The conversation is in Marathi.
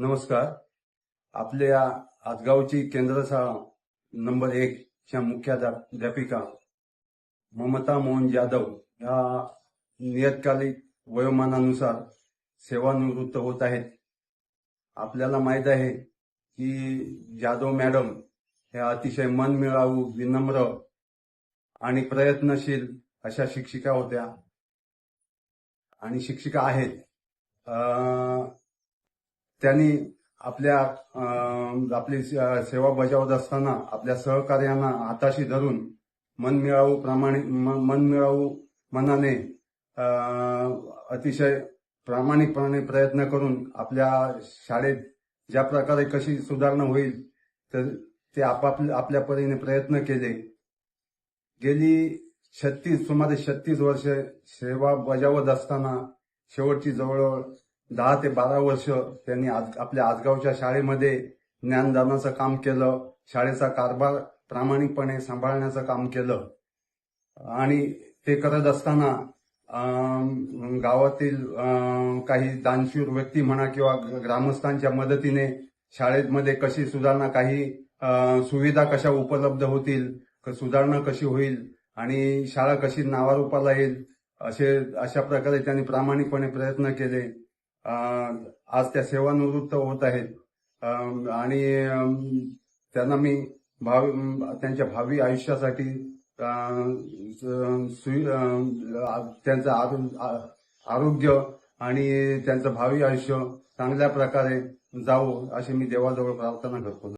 नमस्कार. आपल्या आजगावची केंद्रशाळा नंबर एक च्या मुख्याध्यापिका ममता मोहन जाधव या नियतकालिक वयोमानानुसार सेवानिवृत्त होत आहेत. आपल्याला माहीत आहे की जाधव मॅडम हे अतिशय मनमिळावू विनम्र आणि प्रयत्नशील अशा शिक्षिका होत्या आणि शिक्षिका आहेत. त्यांनी आपल्या आपली सेवा बजावत असताना आपल्या सहकार्यांना हाताशी धरून मनमिळावू प्रामाणिक म- मनमिळावू मनाने अतिशय प्रामाणिकपणे प्रयत्न करून आपल्या शाळेत ज्या प्रकारे कशी सुधारणा होईल तर ते आपापल्या आपल्या परीने प्रयत्न केले. गेली छत्तीस सुमारे छत्तीस वर्ष सेवा बजावत असताना शेवटची जवळजवळ दहा ते बारा वर्ष त्यांनी आज आपल्या आजगावच्या शाळेमध्ये ज्ञानदानाचं काम केलं शाळेचा कारभार प्रामाणिकपणे सांभाळण्याचं काम केलं. आणि ते करत असताना गावातील काही दानशूर व्यक्ती म्हणा किंवा ग्रामस्थांच्या मदतीने शाळेमध्ये कशी सुधारणा काही सुविधा कशा उपलब्ध होतील क- सुधारणा कशी होईल आणि शाळा कशी नावारूपाला येईल असे अशा प्रकारे त्यांनी प्रामाणिकपणे प्रयत्न केले. आज त्या सेवानिवृत्त होत आहेत. आणि त्यांना मी भावी त्यांच्या भावी आयुष्यासाठी त्यांचं आरोग्य आणि त्यांचं भावी आयुष्य चांगल्या प्रकारे जावो अशी मी देवाजवळ प्रार्थना करतो.